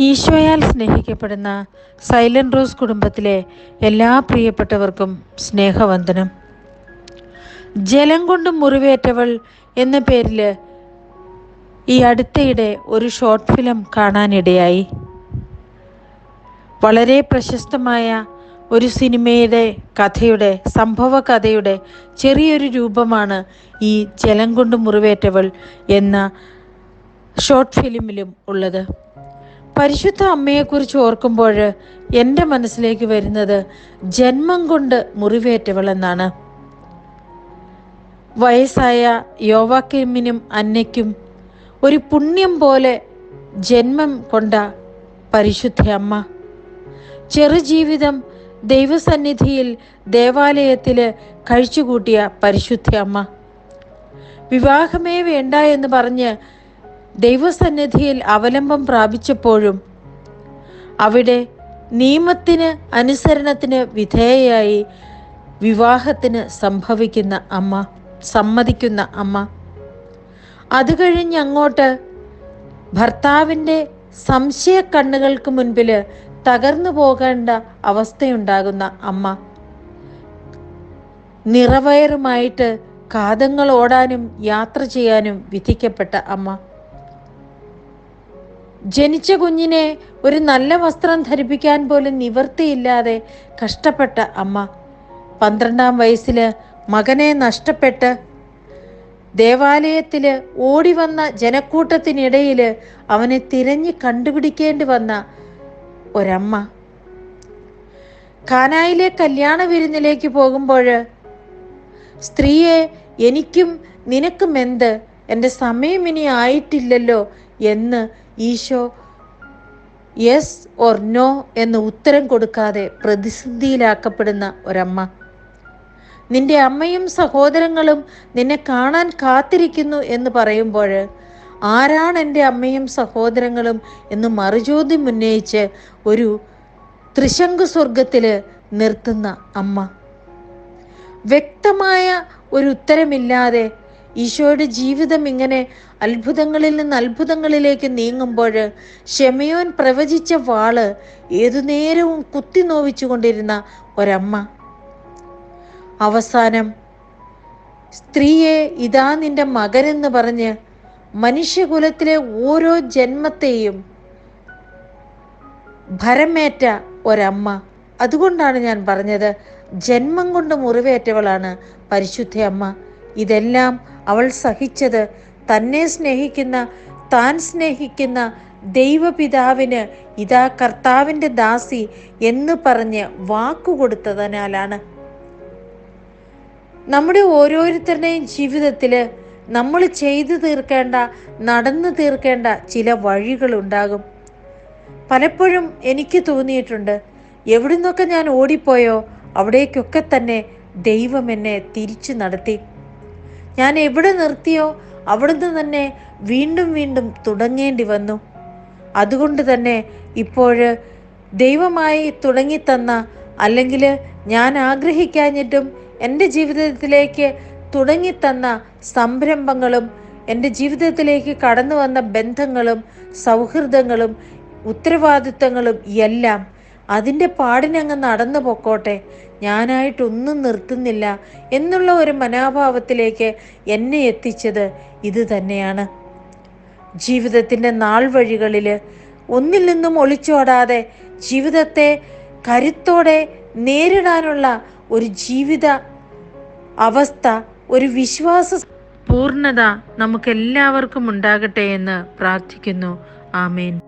ഈശോയാൽ സ്നേഹിക്കപ്പെടുന്ന silent rose കുടുംബത്തിലെ എല്ലാ പ്രിയപ്പെട്ടവർക്കും സ്നേഹവന്ദനം. ജലം കൊണ്ട് മുറിവേറ്റവൾ എന്ന പേരിൽ ഈ അടുത്തയിടെ ഒരു ഷോർട്ട് ഫിലിം കാണാനിടയായി. വളരെ പ്രശസ്തമായ ഒരു സിനിമയുടെ കഥയുടെ സംഭവ കഥയുടെ ചെറിയൊരു രൂപമാണ് ഈ ജലം കൊണ്ട് മുറിവേറ്റവൾ എന്ന ഷോർട്ട് ഫിലിമിലും ഉള്ളത്. പരിശുദ്ധ അമ്മയെക്കുറിച്ച് ഓർക്കുമ്പോൾ എന്റെ മനസ്സിലേക്ക് വരുന്നത് ജന്മം കൊണ്ട് മുറിവേറ്റവൾ എന്നാണ് വയസ്സായ യോവാക്കിമിനും അന്നയ്ക്കും ഒരു പുണ്യം പോലെ ജന്മം കൊണ്ട പരിശുദ്ധ അമ്മ. ചെറുജീവിതം ദൈവസന്നിധിയിൽ ദേവാലയത്തിൽ കഴിച്ചുകൂട്ടിയ പരിശുദ്ധ അമ്മ. വിവാഹമേ വേണ്ട എന്ന് പറഞ്ഞ് ദൈവസന്നിധിയിൽ അവലംബം പ്രാപിച്ചപ്പോഴും അവിടെ നിയമത്തിന് അനുസരണത്തിന് വിധേയയായി വിവാഹത്തിന് സംഭവിക്കുന്ന അമ്മ സമ്മതിക്കുന്ന അമ്മ. അത് കഴിഞ്ഞ് അങ്ങോട്ട് ഭർത്താവിന്റെ സംശയ കണ്ണുകൾക്ക് മുൻപിൽ തകർന്നു പോകേണ്ട അവസ്ഥയുണ്ടാകുന്ന അമ്മ. നിറവയറുമായിട്ട് കാതങ്ങൾ ഓടാനും യാത്ര ചെയ്യാനും വിധിക്കപ്പെട്ട അമ്മ. ജനിച്ച കുഞ്ഞിനെ ഒരു നല്ല വസ്ത്രം ധരിപ്പിക്കാൻ പോലും നിവൃത്തിയില്ലാതെ കഷ്ടപ്പെട്ട അമ്മ. പന്ത്രണ്ടാം വയസ്സിൽ മകനെ നഷ്ടപ്പെട്ട് ദേവാലയത്തിൽ ഓടി വന്ന ജനക്കൂട്ടത്തിനിടയിൽ അവനെ തിരഞ്ഞു കണ്ടുപിടിക്കേണ്ടി വന്ന ഒരമ്മ. കാനായിലെ കല്യാണ വിരുന്നിലേക്ക് പോകുമ്പോൾ സ്ത്രീയെ എനിക്കും നിനക്കും എന്ത് എന്റെ സമയം ഇനി ആയിട്ടില്ലല്ലോ എന്ന് ഈശോ യെസ് ഓർ നോ എന്ന് ഉത്തരം കൊടുക്കാതെ പ്രതിസന്ധിയിലാക്കപ്പെടുന്ന ഒരമ്മ. നിന്റെ അമ്മയും സഹോദരങ്ങളും നിന്നെ കാണാൻ കാത്തിരിക്കുന്നു എന്ന് പറയുമ്പോൾ ആരാണ് എന്റെ അമ്മയും സഹോദരങ്ങളും എന്ന് മറുചോദ്യം ഉന്നയിച്ച് ഒരു ത്രിശങ്കു സ്വർഗത്തിൽ നിർത്തുന്ന അമ്മ. വ്യക്തമായ ഒരു ഉത്തരമില്ലാതെ ഈശോയുടെ ജീവിതം ഇങ്ങനെ അത്ഭുതങ്ങളിൽ നിന്ന് അത്ഭുതങ്ങളിലേക്ക് നീങ്ങുമ്പോൾ ഷെമയോൻ പ്രവചിച്ച വാൾ ഏതു നേരവും കുത്തി നോവിച്ചുകൊണ്ടിരുന്ന ഒരമ്മ. അവസാനം സ്ത്രീയെ ഇതാ നിന്റെ മകനെന്ന് പറഞ്ഞ് മനുഷ്യകുലത്തിലെ ഓരോ ജന്മത്തെയും ഭരമേറ്റ ഒരമ്മ. അതുകൊണ്ടാണ് ഞാൻ പറഞ്ഞത് ജന്മം കൊണ്ട് മുറിവേറ്റവളാണ് പരിശുദ്ധ അമ്മ. ഇതെല്ലാം അവൾ സഹിച്ചത് തന്നെ സ്നേഹിക്കുന്ന താൻ സ്നേഹിക്കുന്ന ദൈവപിതാവിന് ഇതാ കർത്താവിന്റെ ദാസി എന്ന് പറഞ്ഞ് വാക്കുകൊടുത്തതിനാലാണ് നമ്മുടെ ഓരോരുത്തരുടെയും ജീവിതത്തിൽ നമ്മൾ ചെയ്തു തീർക്കേണ്ട നടന്നു തീർക്കേണ്ട ചില വഴികളുണ്ടാകും പലപ്പോഴും എനിക്ക് തോന്നിയിട്ടുണ്ട് എവിടുന്നൊക്കെ ഞാൻ ഓടിപ്പോയോ അവിടേക്കൊക്കെ തന്നെ ദൈവം എന്നെ തിരിച്ചു നടത്തി. ഞാൻ എവിടെ നിർത്തിയോ അവിടുന്ന് തന്നെ വീണ്ടും വീണ്ടും തുടങ്ങേണ്ടി വന്നു. അതുകൊണ്ട് തന്നെ ഇപ്പോൾ ദൈവമായി തുടങ്ങിത്തന്ന അല്ലെങ്കിൽ ഞാൻ ആഗ്രഹിക്കാഞ്ഞിട്ടും എന്റെ ജീവിതത്തിലേക്ക് തുടങ്ങിത്തന്ന സംരംഭങ്ങളും എന്റെ ജീവിതത്തിലേക്ക് കടന്നു വന്ന ബന്ധങ്ങളും സൗഹൃദങ്ങളും ഉത്തരവാദിത്തങ്ങളും എല്ലാം അതിന്റെ പാടിനങ്ങ് നടന്നു പൊക്കോട്ടെ. ഞാനായിട്ടൊന്നും നിർത്തുന്നില്ല എന്നുള്ള ഒരു മനോഭാവത്തിലേക്ക് എന്നെ എത്തിച്ചത് ഇത് തന്നെയാണ്. ജീവിതത്തിന്റെ നാൾ വഴികളിൽ ഒന്നിൽ നിന്നും ഒളിച്ചോടാതെ ജീവിതത്തെ കരുത്തോടെ നേരിടാനുള്ള ഒരു ജീവിത അവസ്ഥ ഒരു വിശ്വാസ പൂർണത നമുക്കെല്ലാവർക്കും ഉണ്ടാകട്ടെ എന്ന് പ്രാർത്ഥിക്കുന്നു. ആമേൻ.